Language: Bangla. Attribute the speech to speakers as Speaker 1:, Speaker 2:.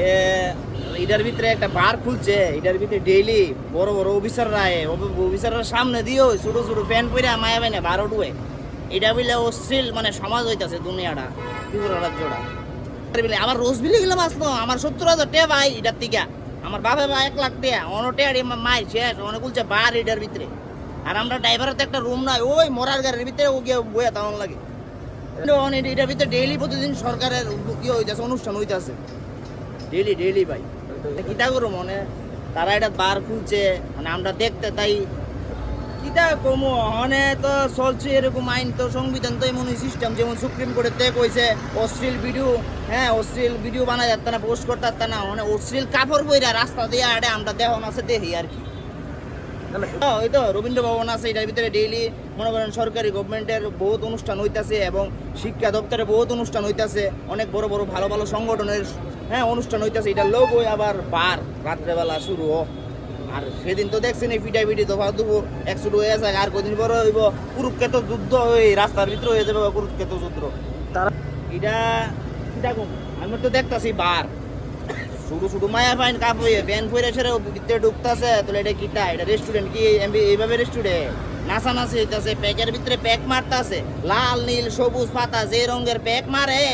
Speaker 1: এ এটার ভিতরে একটা বার খুলছে এটার ভিতরে ডেইলি বড় বড় অফিসাররা আয় অফিসাররা সামনে দিও ছোট ছোট প্যান্ট পরে মায়া বেনে বার উঠবে এটা বলে অশ্লীল মানে সমাজ হইতাছে দুনিয়াটা ত্রিপুরা রাজ্যটা আমার রোজ বিলি গেলাম আসলো, আমার সত্তর হাজার টে ভাই এটার থেকে আমার বাবা ভাই এক লাখ টাকা অন টেয়ার মাই শেষ অনেক বলছে বার এটার ভিতরে। আর আমরা ড্রাইভারের তো একটা রুম নাই, ওই মরার গাড়ির ভিতরে ও গিয়ে বইয়া তেমন লাগে। এটার ভিতরে ডেইলি প্রতিদিন সরকারের ইয়ে হইতেছে, অনুষ্ঠান হইতেছে। ডেইলি ডেলি ভাই। কিতা করো মনে? তারা এটা বার খুলছে মানে আমরা দেখতে তাই। কিতা কমো? হনে তো চলছে এরকম আইন, তো সংবিধান তো এমন সিস্টেম যেমন সুপ্রিম কোর্টের তে কইছে অশ্লীল ভিডিও হ্যাঁ অশ্লীল ভিডিও বানা যাচ্ছে না পোস্ট করতে না মানে অশ্লীল কাপড় বইরা রাস্তা দিয়ে আড়ে আমরা দেহন আছে দেখি আর কি। ওই তো রবীন্দ্র ভবন আছে এটার ভিতরে ডেইলি মনে করেন সরকারি গভর্নমেন্টের বহুত অনুষ্ঠান হইতাছে এবং শিক্ষা দপ্তরে বহুত অনুষ্ঠান হইতাছে অনেক বড় বড় ভালো ভালো সংগঠনের হ্যাঁ অনুষ্ঠান হইতাছে এটা লোক ওই আবার বার রাত্রেবেলা শুরু হ আর সেদিন তো দেখছেন এই পিটাই পিটি তো এক শুরু হয়ে আছে আর কদিন পরে হইব কুরুক্ষেত্র যুদ্ধ ওই রাস্তার ভিতরে হয়ে যাবে কুরুক্ষেত যুদ্ধ।
Speaker 2: তারা
Speaker 1: এটা এটা আমি তো দেখতাছি বার শুধু শুধু মায়া ফাইন কাপ হয়ে প্যান পরে সেরে ভিতরে ঢুকতেছে। তাহলে এটা কিটা এটা রেস্টুরেন্ট কি? এইভাবে রেস্টুরেন্ট নাচা নাচি হইতাছে প্যাকের ভিতরে প্যাক মারতাছে। লাল, নীল, সবুজ পাতা যে রঙের প্যাক মারে।